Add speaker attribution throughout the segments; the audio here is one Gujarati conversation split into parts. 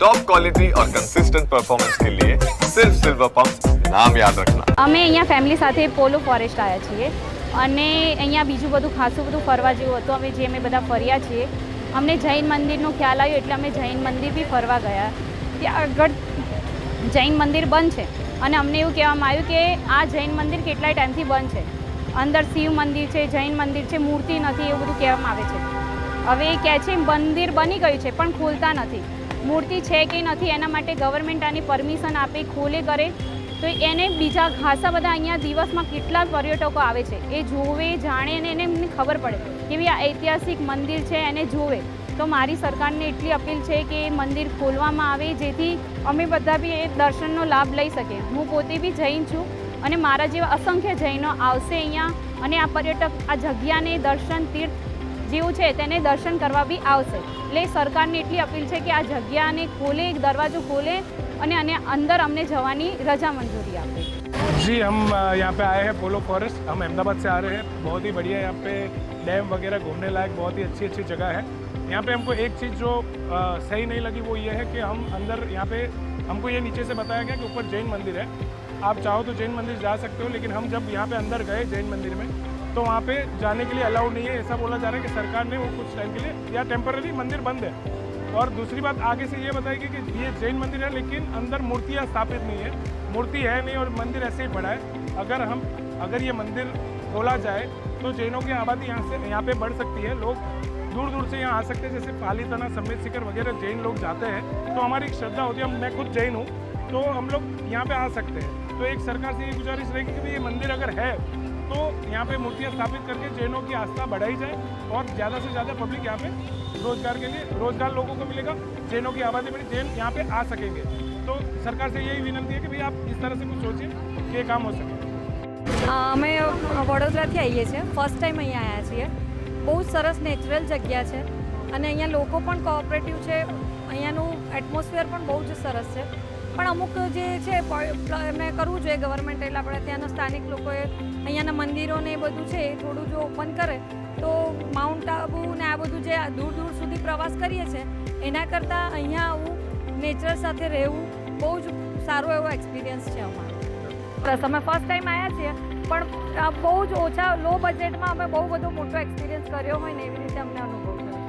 Speaker 1: टॉप क्वालिटी और कंसिस्टेंट परफॉर्मेंस के लिए सिर्फ सिल्वर पंप नाम याद रखना
Speaker 2: અમે અહીંયા ફેમિલી સાથે પોલો ફોરેસ્ટ આવ્યા છીએ અને અહીંયા બીજું બધું ખાસું બધું ફરવા જેવું હતું અમે જે અમે બધા ફર્યા છીએ અમને જૈન મંદિરનો ખ્યાલ આવ્યો એટલે અમે જૈન મંદિર બી ફરવા ગયા ત્યાં આગળ જૈન મંદિર બંધ છે અને અમને એવું કહેવામાં આવ્યું કે આ જૈન મંદિર કેટલાય ટાઈમથી બંધ છે અંદર શિવ મંદિર છે જૈન મંદિર છે મૂર્તિ નથી એવું બધું કહેવામાં આવે છે હવે એ કહે છે મંદિર બની ગયું છે પણ ખોલતા નથી મૂર્તિ છે કે નથી એના માટે ગવર્મેન્ટ આની પરમિશન આપે, ખોલે, કરે. તો એને બીજા ખાસા બધા અહીંયા દિવસમાં કેટલા પર્યટકો આવે છે. એ જોવે, જાણે અને એને ખબર પડે કે ભાઈ આ ઐતિહાસિક મંદિર છે, એને જોવે. તો મારી સરકારને એટલી અપીલ છે કે એ મંદિર ખોલવામાં આવે, જેથી અમે બધા બી એ દર્શનનો લાભ લઈ શકીએ. હું પોતે બી જૈન છું અને મારા જેવા અસંખ્ય જૈનો આવશે અહીંયા. અને આ પર્યટક, આ જગ્યાને દર્શન, તીર્થ જેવું છે તેને દર્શન કરવા બી આવશે એટલે સરકારને એટલી અપીલ છે કે આ જગ્યાને ખોલે એક દરવાજો ખોલે અને અને અંદર અમને જવાની રજા મંજૂરી આપે
Speaker 3: जी हम अ, यहाँ पे आए हैं पोलो फॉरेस्ट हम अहमदाबाद से आ रहे हैं बहुत ही बढ़िया यहाँ पे डैम वगैरह घूमने लायक बहुत ही अच्छी अच्छी जगह है यहाँ पे हमको एक चीज़ जो अ, सही नहीं लगी वो ये है कि हम अंदर यहाँ पे हमको ये नीचे से बताया गया कि ऊपर जैन मंदिर है आप चाहो तो जैन मंदिर जा सकते हो लेकिन हम जब यहाँ पे अंदर गए जैन मंदिर में तो वहाँ पे जाने के लिए अलाउड नहीं है। ऐसा बोला जा रहा है कि सरकार ने वो कुछ टाइम के लिए, या टेम्पररी मंदिर बंद है। और दूसरी बात, आगे से ये बताएगी कि ये जैन मंदिर है, लेकिन अंदर मूर्तियाँ स्थापित नहीं है। मूर्ति है नहीं और मंदिर ऐसे ही पड़ा है। अगर हम, अगर ये मंदिर खोला जाए तो जैनों की आबादी यहाँ से, यहाँ पे बढ़ सकती है। लोग दूर दूर से यहाँ आ सकते हैं, जैसे पालीतना समेत शिखर वगैरह जैन लोग जाते हैं। तो हमारी एक श्रद्धा होती है मैं खुद जैन हूँ तो हम लोग यहाँ पे आ सकते हैं। तो एक सरकार से ये गुजारिश रहेगी कि ये मंदिर अगर है तो यहाँ पे मूर्तियाँ स्थापित करके जैनों की आस्था बढ़ाई जाए और ज़्यादा से ज़्यादा पब्लिक यहाँ पे रोजगार के लिए रोजगार लोगों को मिलेगा जैनों की आबादी बढ़ी जैन यहाँ पे आ सकेंगे तो सरकार से यही विनंती है कि भाई आप इस तरह से कुछ सोचिए कि ये काम हो सके
Speaker 4: અમે વડોદરાથી આવીએ છીએ ફર્સ્ટ ટાઈમ અહીંયા આવ્યા છીએ બહુ જ સરસ નેચરલ જગ્યા છે અને અહીંયા લોકો પણ કોઓપરેટિવ છે અહીંયાનું એટમોસ્ફિયર પણ બહુ જ સરસ છે પણ અમુક જે છે એમને કરવું જોઈએ ગવર્મેન્ટ એટલે આપણે ત્યાંના સ્થાનિક લોકોએ અહીંયાના મંદિરોને એ બધું છે એ થોડું જો ઓપન કરે, તો માઉન્ટ આબુ ને આ બધું જે દૂર દૂર સુધી પ્રવાસ કરીએ છીએ એના કરતાં અહીંયા આવું નેચર સાથે રહેવું બહુ જ સારો એવો એક્સપિરિયન્સ છે અમારો. અમે ફર્સ્ટ ટાઈમ આવ્યા છીએ, પણ બહુ જ ઓછા લો બજેટમાં અમે બહુ બધો મોટો એક્સપિરિયન્સ કર્યો હોય ને એવી રીતે અમને અનુભવ થયો.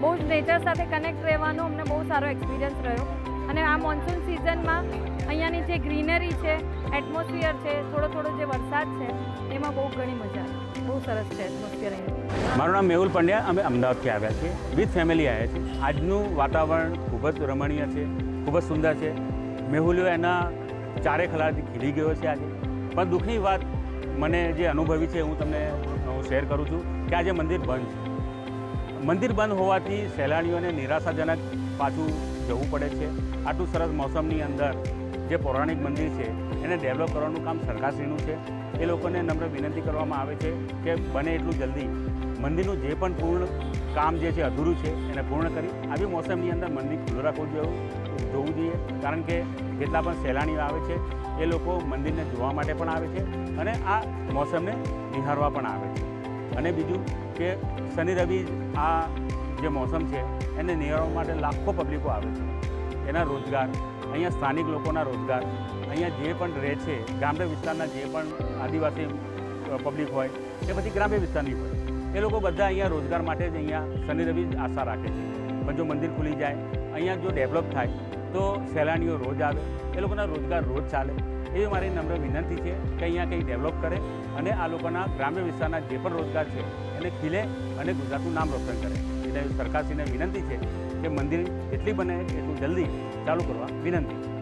Speaker 4: બહુ જ નેચર સાથે કનેક્ટ રહેવાનો અમને બહુ સારો એક્સપિરિયન્સ રહ્યો. અને આ મોન્સૂન સિઝનમાં અહીંયાની જે ગ્રીનરી છે એટમોસ્ફિયર છે, થોડો થોડો જે વરસાદ છે, એમાં બહુ ઘણી મજા આવે. બહુ સરસ છે એટમોસ્ફિયર અહીંયા
Speaker 5: મારું નામ મેહુલ પંડ્યા. અમે અમદાવાદથી આવ્યા છીએ. વિથ ફેમિલી આવ્યા છીએ. આજનું વાતાવરણ ખૂબ જ રમણીય છે, ખૂબ જ સુંદર છે. મેહુલો એના ચારે ખલાથી ખીલી ગયો છે આજે. પણ દુઃખની વાત મને જે અનુભવી છે, હું તમને શેર કરું છું કે આજે મંદિર બંધ છે. મંદિર બંધ હોવાથી સહેલાણીઓને નિરાશાજનક પાછું જવું પડે છે. આટલું સરસ મોસમની અંદર જે પૌરાણિક મંદિર છે, એને ડેવલપ કરવાનું કામ સરકારશ્રીનું છે. એ લોકોને નમ્ર વિનંતી કરવામાં આવે છે કે બને એટલું જલ્દી. મંદિરનું જે પણ પૂર્ણ કામ જે છે, અધૂરું છે, એને પૂર્ણ કરી આવી મોસમની અંદર મંદિર ખુલ્લું રાખવું જોવું જોવું જોઈએ. કારણ કે જેટલા પણ સહેલાણીઓ આવે છે, એ લોકો મંદિરને જોવા માટે પણ આવે છે અને આ મોસમને નિહાળવા પણ આવે છે. અને બીજું કે શનિ રવિ આ જે મોસમ છે, એને નિહાળવા માટે લાખો પબ્લિકો આવે છે. એના રોજગાર, અહીંયા સ્થાનિક લોકોના રોજગાર, અહીંયા જે પણ રહે છે ગ્રામ્ય વિસ્તારના જે પણ આદિવાસી પબ્લિક હોય, કે પછી ગ્રામ્ય વિસ્તારની હોય, એ લોકો બધા અહીંયા રોજગાર માટે જ અહીંયા શનિ રવિ આશા રાખે છે. પણ જો મંદિર ખુલી જાય, અહીંયા જો ડેવલપ થાય, તો સહેલાણીઓ રોજ આવે, એ લોકોના રોજગાર રોજ ચાલે. એવી મારી નમ્ર વિનંતી છે કે અહીંયા કંઈ ડેવલપ કરે અને આ લોકોના ગ્રામ્ય વિસ્તારના જે પણ રોજગાર છે, એને ખીલે અને ગુજરાતનું નામ રોશન કરે. એટલે સરકારશ્રીને વિનંતી છે કે મંદિર જેટલી બને એટલું જલ્દી ચાલુ કરવા વિનંતી.